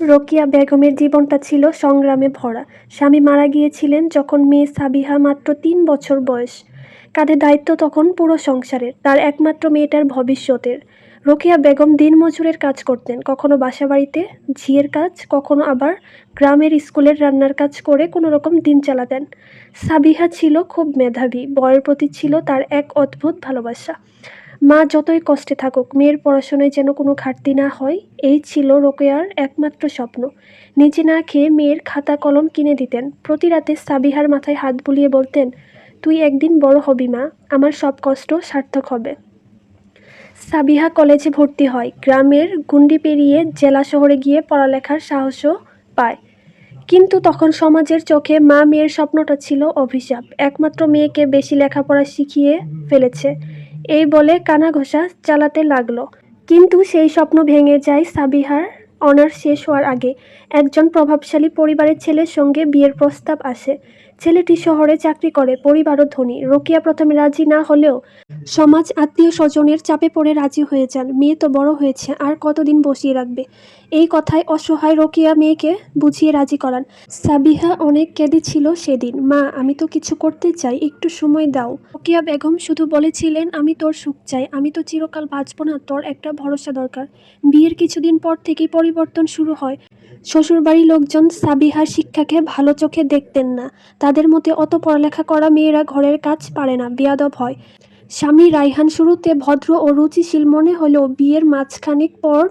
রোকিয়া বেগমের জীবনটা ছিল সংগ্রামে ভরা। স্বামী মারা গিয়েছিলেন যখন মেয়ে সাবিহা মাত্র তিন বছর বয়স। কাঁধে দায়িত্ব তখন পুরো সংসারের, তার একমাত্র মেয়েটার ভবিষ্যতের। রোকেয়া বেগম দিনমজুরের কাজ করতেন, কখনো বাসাবাড়িতে, ঝিয়ের কাজ, কখনো আবার গ্রামের স্কুলের রান্নার কাজ করে কোনো রকম দিন চালাতেন। সাবিহা ছিল খুব মেধাবী, বয়ের প্রতি ছিল তার এক অদ্ভুত ভালোবাসা। মা যতই কষ্টে থাকুক, মেয়ের পড়াশোনায় যেন কোনো ঘাটতি না হয়, এই ছিল রোকেয়ার একমাত্র স্বপ্ন। নিজে না খেয়ে মেয়ের খাতা কলম কিনে দিতেন। প্রতি রাতে সাবিহার মাথায় হাত বুলিয়ে বলতেন, তুই একদিন বড় হবি মা, আমার সব কষ্ট সার্থক হবে। সাবিহা কলেজে ভর্তি হয়। গ্রামের গুন্ডি পেরিয়ে জেলা শহরে গিয়ে পড়ালেখার সাহসও পায়। কিন্তু তখন সমাজের চোখে মা মেয়ের স্বপ্নটা ছিল অভিশাপ। একমাত্র মেয়েকে বেশি লেখাপড়া শিখিয়ে ফেলেছে। এই বলে কানা ঘোষা চালাতে লাগল। কিন্তু সেই স্বপ্ন ভেঙে যায় সাবিহার। অনার্স শেষ হওয়ার আগে একজন প্রভাবশালী পরিবারের ছেলের সঙ্গে বিয়ের প্রস্তাব আসে। ছেলেটি শহরে চাকরি করে, পরিবারও ধনী। রোকিয়া প্রথমে রাজি না হলেও সমাজ আত্মীয় স্বজনের চাপে পড়ে রাজি হয়ে যান। মেয়ে তো বড় হয়েছে, আর কতদিন বসিয়ে রাখবে? এই কথায় অসহায় রোকিয়া মেয়েকে বুঝিয়ে রাজি করান। সাবিহা অনেক কেঁদেছিল সেদিন। মা, আমি তো কিছু করতে চাই, একটু সময় দাও। রোকিয়া বেগম শুধু বলেছিলেন, আমি তোর সুখ চাই, আমি তো চিরকাল বাঁচবো না, তোর একটা ভরসা দরকার। বিয়ের কিছুদিন পর থেকেই পরিবর্তন শুরু হয়। শ্বশুরবাড়ির লোকজন সাবিহার শিক্ষাকে ভালো চোখে দেখতেন না। তাদের মতে অত পড়ালেখা করা মেয়েরা ঘরের কাজ পারে না, বিয়াদব হয়। স্বামী রাইহান শুরুতে ভদ্র ও রুচিশীল মনে হলেও বিয়ের মাঝখানিক পর